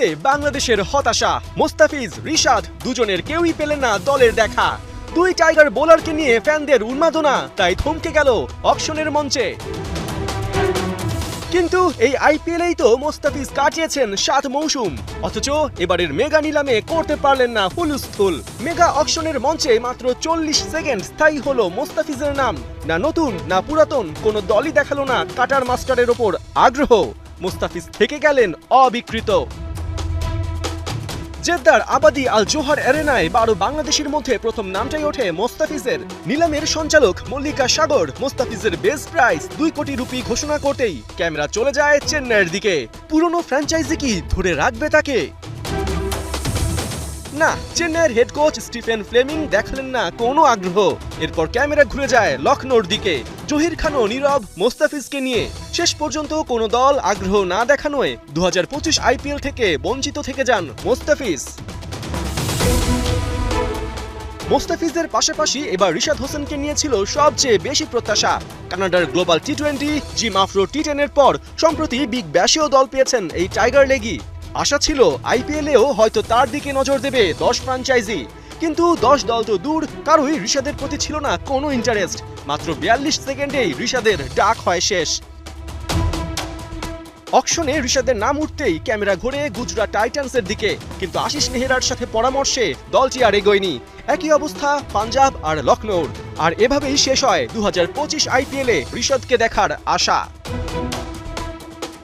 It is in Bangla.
জিতলে বাংলাদেশের হতাশা। মোস্তাফিজ, রিশাদ দুজনের কেউই পেলেন না দলের দেখা। দুই টাইগার বোলারকে নিয়ে ফ্যানদের উন্মাদনা, তাই থমকে গেল অকশনের মঞ্চে। কিন্তু এই আইপিএলেই তো মোস্তাফিজ কাটিয়েছেন সাত মৌসুম। অথচ এবারের মেগা নিলামে করতে পারলেন না হুলুস্থুল মেগা অকশনের মঞ্চে মাত্র চল্লিশ সেকেন্ড স্থায়ী হলো মোস্তাফিজের নাম। না নতুন, না পুরাতন, কোনো দলই দেখাল না কাটার মাস্টারের ওপর আগ্রহ। মোস্তাফিজ থেকে গেলেন অবিকৃত। জেদ্দার আবাদি আল জোহার এরেনায় বারো বাংলাদেশের মধ্যে প্রথম নামটাই ওঠে মোস্তাফিজের। নিলামের সঞ্চালক মল্লিকা সাগর মোস্তাফিজের বেস প্রাইস দুই কোটি রুপি ঘোষণা করতেই ক্যামেরা চলে যায় চেন্নাইয়ের দিকে। পুরনো ফ্র্যাঞ্চাইজি কি ধরে রাখবে তাকে? না, চেন্নাইয়ের হেড কোচ স্টিফেন ফ্লেমিং দেখালেন না কোনো আগ্রহ। এরপর ক্যামেরা ঘুরে যায় লখনৌর দিকে। জহির খানও নীরব মোস্তাফিজকে নিয়ে। শেষ পর্যন্ত কোনো দল আগ্রহ না দেখানোয় দু হাজার পঁচিশ আইপিএল থেকে বঞ্চিত থেকে যান মোস্তাফিজ। মোস্তাফিজের পাশাপাশি এবার রিশাদ হোসেনকে নিয়েছিল সবচেয়ে বেশি প্রত্যাশা। কানাডার global T twenty, Zim Afro T টেনের পর, সম্প্রতি বিগ ব্যাশেও দল পেয়েছেন এই টাইগার লেগি। আশা ছিল আইপিএলেও হয়তো তার দিকে নজর দেবে দশ ফ্রাঞ্চাইজি কিন্তু দশ দল তো দূর, কারোই ঋষাদের প্রতি ছিল না কোনো ইন্টারেস্ট মাত্র বিয়াল্লিশ সেকেন্ডেই রিশাদের ডাক হয় শেষ। অকশনে ঋষাদের নাম উঠতেই ক্যামেরা ঘুরে গুজরাট টাইটান্সের দিকে, কিন্তু আশিস নেহরার সাথে পরামর্শে দলটি আর এগোয়নি। একই অবস্থা, পাঞ্জাব আর লখনৌর। আর এভাবেই শেষ হয় দু হাজার পঁচিশ আইপিএলে ঋষদকে দেখার আশা।